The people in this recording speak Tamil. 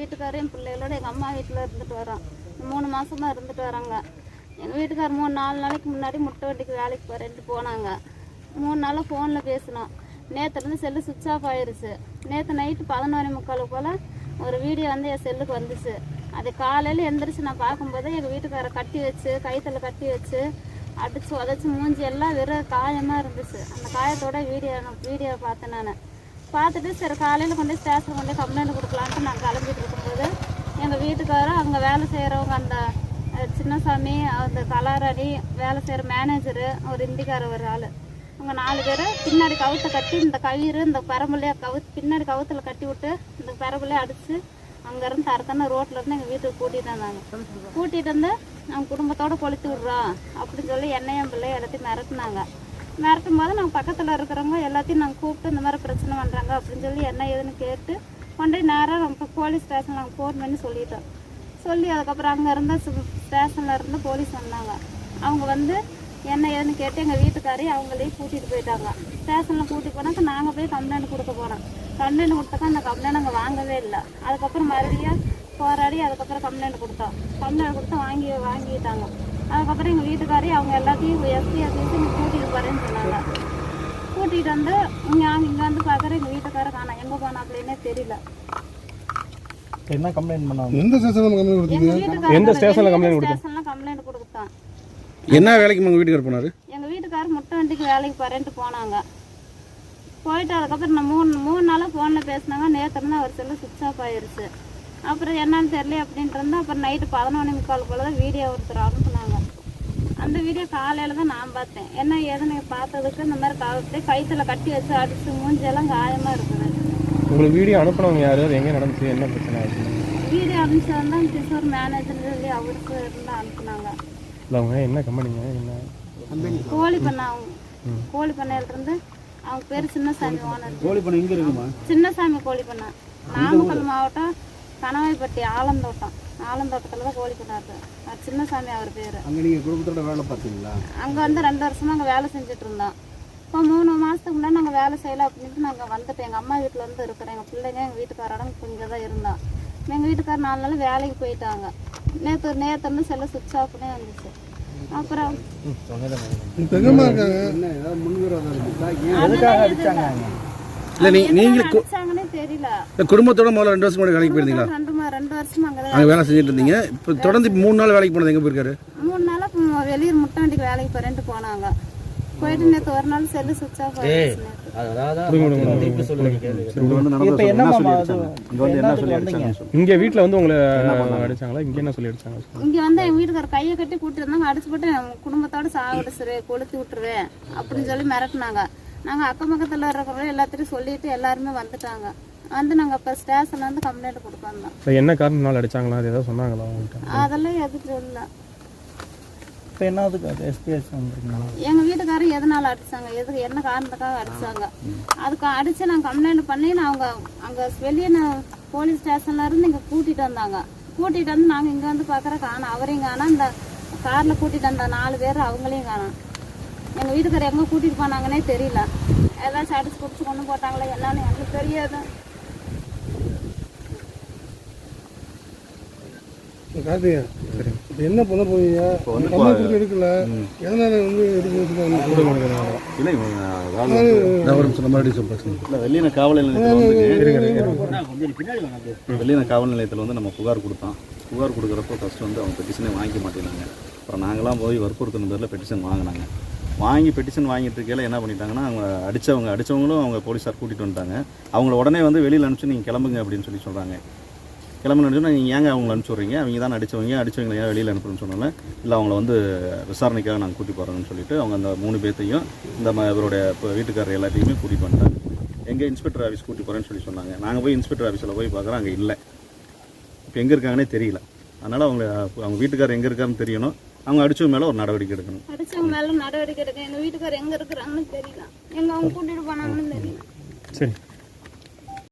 வீட்டுக்காரையும் என் பிள்ளைகளோட எங்கள் அம்மா வீட்டில் இருந்துட்டு வரோம் மூணு மாதமாக இருந்துட்டு வராங்க எங்கள் வீட்டுக்காரர் மூணு நாலு நாளைக்கு முன்னாடி முட்டை வண்டிக்கு வேலைக்கு போகிறேன்ட்டு போனாங்க. மூணு நாளாக ஃபோனில் பேசினோம். நேற்றுலேருந்து செல்லு சுவிட்ச் ஆஃப் ஆயிருச்சு. நேற்று நைட்டு பதினோரு முக்கால் போல் ஒரு வீடியோ வந்து என் செல்லுக்கு வந்துச்சு. அது காலையில் எந்திரிச்சு நான் பார்க்கும்போது எங்கள் வீட்டுக்காரரை கட்டி வச்சு கைத்தில் கட்டி வச்சு அடிச்சு உதச்சி மூஞ்சி எல்லாம் வெறும் காயமாக இருந்துச்சு. அந்த காயத்தோட வீடியோ வீடியோ பார்த்தேன் நான். பார்த்துட்டு சரி காலையில் கொண்டு போய் ஸ்டேஷன் கொண்டு கம்ப்ளைண்ட் கொடுக்கலான்ட்டு நான் கிளம்பிட்டு இருக்கும்போது எங்கள் வீட்டுக்காரர் அங்கே வேலை செய்கிறவங்க அந்த சின்னசாமி அந்த கலாரணி வேலை செய்கிற மேனேஜரு ஒரு இந்திக்கார ஒரு ஆள். அவங்க நாலு பேர் பின்னாடி கவுத்தை கட்டி இந்த கயிறு இந்த பரம்புலையே கவுத்து பின்னாடி கவுத்தில் கட்டி விட்டு இந்த பரம்புலையே அடித்து அங்கேருந்து தரத்தான ரோட்டில் இருந்து எங்கள் வீட்டுக்கு கூட்டிகிட்டு வந்தாங்க. கூட்டிகிட்டு வந்து அவங்க குடும்பத்தோடு கொளுத்து விட்றோம் அப்படின்னு சொல்லி என்னையும் பிள்ளை எல்லாத்தையும் மிரட்டினாங்க. மிரட்டும் போது நாங்கள் பக்கத்தில் இருக்கிறவங்க எல்லாத்தையும் நாங்கள் கூப்பிட்டு இந்த மாதிரி பிரச்சனை பண்ணுறாங்க அப்படின்னு சொல்லி என்ன ஏதுன்னு கேட்டு கொண்டு போய் நேராக நம்ம போலீஸ் ஸ்டேஷன் நாங்கள் ஃபோன் பண்ணி சொல்லிட்டோம். சொல்லி அதுக்கப்புறம் அங்கே இருந்த ஸ்டேஷனில் இருந்து போலீஸ் வந்தாங்க. அவங்க வந்து என்ன ஏதுன்னு கேட்டு எங்கள் வீட்டுக்காரி அவங்களையும் கூட்டிகிட்டு போயிட்டாங்க. ஸ்டேஷனில் கூட்டிகிட்டு போனாக்க நாங்கள் போய் கம்ப்ளைண்ட் கொடுக்க போனோம் கம்ப்ளைண்ட் கொடுத்தாக்கா அந்த கம்ப்ளைண்ட் அங்கே வாங்கவே இல்லை. அதுக்கப்புறம் மறுபடியும் போராடி அதுக்கப்புறம் கம்ப்ளைண்ட் கொடுத்தோம். கம்ப்ளைண்ட் கொடுத்து வாங்கி வாங்கிட்டாங்க. அதுக்கப்புறம் எங்கள் வீட்டுக்காரி அவங்க எல்லாத்தையும் எஸ்பி ஆஃபீஸு இங்கே கூட்டிகிட்டு போகிறேன்னு சொன்னாங்க. கூட்டிகிட்டு வந்து இங்கே இங்கே வந்து பார்க்குற எங்கள் வீட்டுக்கார காணோம் எங்கே போனா அப்படின்னே தெரியல. என்ன கம்ப்ளைண்ட் பண்ணாங்க? எந்த ஸ்டேஷன்ல கம்ப்ளைண்ட் கொடுத்தீங்க? வீட்டுக்கார எந்த ஸ்டேஷன்ல complaint கொடுத்தீங்க? ஸ்டேஷனில் கம்ப்ளைண்ட் கொடுத்தான். என்ன வேலைக்கு உங்கள் வீட்டுக்கார் போனார்? எங்கள் வீட்டுக்காரர் முட்டை வண்டிக்கு வேலைக்கு போகிறேன்ட்டு போனாங்க. போயிட்டு அதுக்கப்புறம் நான் மூணு மூணு நாளாக ஃபோனில் பேசினாங்க. நேற்று இருந்து அவர் செல்லு சுவிட்ச் ஆஃப் ஆயிருச்சு. அப்புறம் என்னன்னு தெரியல அப்படின்ட்டு இருந்தா அப்புறம் நைட்டு பதினொன்று முக்கால் போல தான் வீடியோ ஒருத்தர் அனுப்புனாங்க. அந்த வீடியோ காலையில் தான் நான் பார்த்தேன். என்ன ஏதுன்னு பார்த்ததுக்கு இந்த மாதிரி கவுத்து கைத்தில் கட்டி வச்சு அடிச்சு மூஞ்சியெல்லாம் காயமாக இருக்குது. உங்களுக்கு வீடியோ அனுப்புனவங்க யாரு அது எங்கே நடந்துச்சு என்ன பிரச்சனை ஆச்சு? வீடியோ அனுப்பிச்சு தான் கிஷோர் மேனேஜர் சொல்லி அவருக்கு இருந்து அனுப்புனாங்க. இல்லை அவங்க என்ன கம்பெனிங்க என்ன? கோழி பண்ணை அவங்க. கோழி பண்ணையில இருந்து அவங்க பேர் சின்னசாமி ஓனர். கோழி பண்ண எங்க இருக்குமா? சின்னசாமி கோழி பண்ணை. நாமக்கல் மாவட்டம் கணவாய்ப்பட்டி ஆலந்தோட்டம். ஆலந்தோட்டத்தில் தான் கோழி சின்னசாமி அவர் பேர். அங்க நீங்க குடும்பத்தோட வேலை பார்த்தீங்களா? அங்கே வந்து ரெண்டு வருஷமா அங்கே வேலை செஞ்சுட்டு இருந்தோம் இப்போ மூணு மாதத்துக்கு முன்னாடி நாங்கள் வேலை செய்யலை அப்படின்ட்டு நாங்கள் வந்துட்டோம். எங்கள் அம்மா வீட்டில் வந்து இருக்கிறோம் எங்கள் பிள்ளைங்க எங்கள் வீட்டுக்காரோட இங்கே தான் இருந்தோம் எங்கள் வீட்டுக்கார் நாலு நாள் வேலைக்கு போயிட்டாங்க. நேற்று நேற்று செல்ல சுவிட்ச் ஆஃப்னே வந்துச்சு. அப்புறம் தெரியல. குடும்பத்தோட முதல்ல ரெண்டு வருஷம் வேலைக்கு போயிருந்தீங்களா? ரெண்டு வருஷமா அங்கே அங்கே வேலை செஞ்சுட்டு இருந்தீங்க இப்போ தொடர்ந்து இப்ப மூணு நாள் வேலைக்கு போனது எங்கே போயிருக்காரு? மூணு நாளா ம், வெளியூர் முட்டை வண்டிக்கு வேலைக்கு போறேன்ட்டு போனாங்க. போயிட்டு நேற்று ஒரு நாள் செல்லு ஆஃப் இங்க வீட்டில் வந்து உங்களை அடிச்சாங்களா? இங்கே என்ன அடிச்சாங்க இங்க வந்து எங்க வீட்டுக்கார கையை கட்டி கூட்டிட்டு இருந்தாங்க அடிச்சு போட்டு குடும்பத்தோட சாவடிச்சிருவேன் கொளுத்தி விட்டுருவேன் அப்படின்னு சொல்லி மிரட்டினாங்க. நாங்க அக்கம் பக்கத்துல இருக்கிறவங்க எல்லாத்தையும் சொல்லிட்டு எல்லாருமே வந்துட்டாங்க. வந்து நாங்க இப்ப ஸ்டேஷன்ல வந்து கம்ப்ளைண்ட் கொடுக்க வந்தோம் இல்லை என்ன காரணத்தினால அடிச்சாங்களா? அது ஏதாவது சொன்னாங்களா அவங்கள்ட்ட அதெல்லாம் எதுவும் சொல்லல இப்ப என்ன அதுக்கு அது எஸ்பிஎஸ் வந்துருக்கீங்களா? எங்க வீட்டுக்காரர் எதனால அடிச்சாங்க? எதுக்கு என்ன காரணத்துக்காக அடிச்சாங்க? அதுக்கு அடிச்சு நான் கம்ப்ளைண்ட் பண்ணி நான் அவங்க அங்க வெளியே நான் போலீஸ் ஸ்டேஷன்ல இருந்து இங்க கூட்டிட்டு வந்தாங்க. கூட்டிட்டு வந்து நாங்க இங்க வந்து பாக்குற காணோம். அவரையும் காணோம். இந்த கார்ல கூட்டிட்டு வந்த நாலு பேர் அவங்களையும் காணோம். எங்க வீட்டுக்காரர் எங்க கூட்டிட்டு போனாங்கன்னே தெரியல. ஏதாச்சும் அடிச்சு குடிச்சு கொண்டு போட்டாங்களா என்னன்னு எனக்கு தெரியாது. கார்த்திகா இப்ப என்ன பண்ண போவீங்க கம்ப்ளைண்ட் கொடுத்து எடுக்கல. எதனால வந்து வெள்ளியன காவல் நிலையத்தில் வந்து வெள்ளியன காவல் நிலையத்தில் வந்து நம்ம புகார் கொடுத்தோம் புகார் கொடுக்குறப்போ ஃபஸ்ட்டு வந்து அவங்க பெட்டிஷனே வாங்கிக்க மாட்டேங்கிறாங்க. அப்புறம் நாங்களாம் போய் வற்புறுத்தின பேரில் பெட்டிஷன் வாங்கினாங்க. வாங்கி பெட்டிஷன் வாங்கிட்டு இருக்கையில என்ன பண்ணிட்டாங்கன்னா அவங்க அடித்தவங்க அடித்தவங்களும் அவங்க போலீஸார் கூட்டிகிட்டு வந்துட்டாங்க. அவங்கள உடனே வந்து வெளியில் அனுப்பிச்சு நீங்கள் கிளம்புங்க அப்படின்னு சொல்லி சொல்கிறாங்க கிளம்புன்னு அனுப்பிச்சோன்னா நீங்கள் ஏங்க அவங்கள அனுப்பிச்சி விட்றீங்க அவங்க தான் அடித்தவங்க அடித்தவங்களை ஏன் வெளியில் அனுப்புறேன்னு சொன்னோன்னே இல்லை அவங்கள வந்து விசாரணைக்காக நாங்கள் கூட்டி போகிறோம்னு சொல்லிட்டு அவங்க அந்த மூணு பேர்த்தையும் இந்த ம- இவருடைய இப்போ வீட்டுக்காரர் எல்லாத்தையுமே கூட்டிகிட்டு வந்துட்டாங்க. எங்கே இன்ஸ்பெக்டர் ஆஃபீஸ் கூட்டி போகிறேன்னு சொல்லி சொன்னாங்க. நாங்கள் போய் இன்ஸ்பெக்டர் ஆஃபீஸில் போய் பார்க்குறோம் அங்கே இல்லை. இப்போ எங்கே இருக்காங்கன்னே தெரியல. அதனால் அவங்க அவங்க வீட்டுக்காரர் எங்கே இருக்காருன்னு தெரியணும். அவங்க அடிச்சவங்க மேலே ஒரு நடவடிக்கை எடுக்கணும். அடிச்சவங்க மேல நடவடிக்கை எடுக்க எங்க வீட்டுக்காரர் எங்க இருக்கிறாங்கன்னு தெரியல. எங்க அவங்க கூட்டிட்டு போனாங்கன்னு தெரியல. சரி.